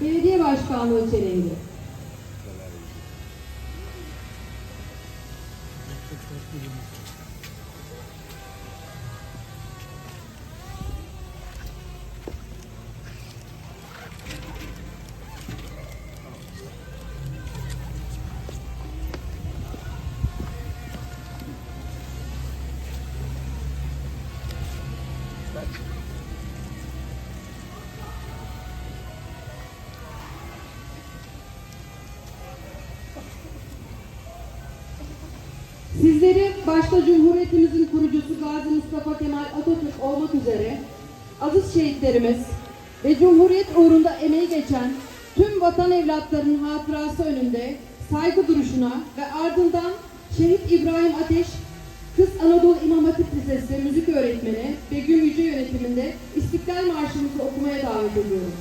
Belediye Başkanlığı Çelengi. Sizleri başta Cumhuriyetimizin kurucusu Gazi Mustafa Kemal Atatürk olmak üzere aziz şehitlerimiz ve Cumhuriyet uğrunda emeği geçen tüm vatan evlatlarının hatırası önünde saygı duruşuna ve ardından Şehit İbrahim Ateş Kız Anadolu İmam Hatip Lisesi müzik öğretmeni Begüm Yüce yönetiminde İstiklal Marşımızı okumaya davet ediyorum.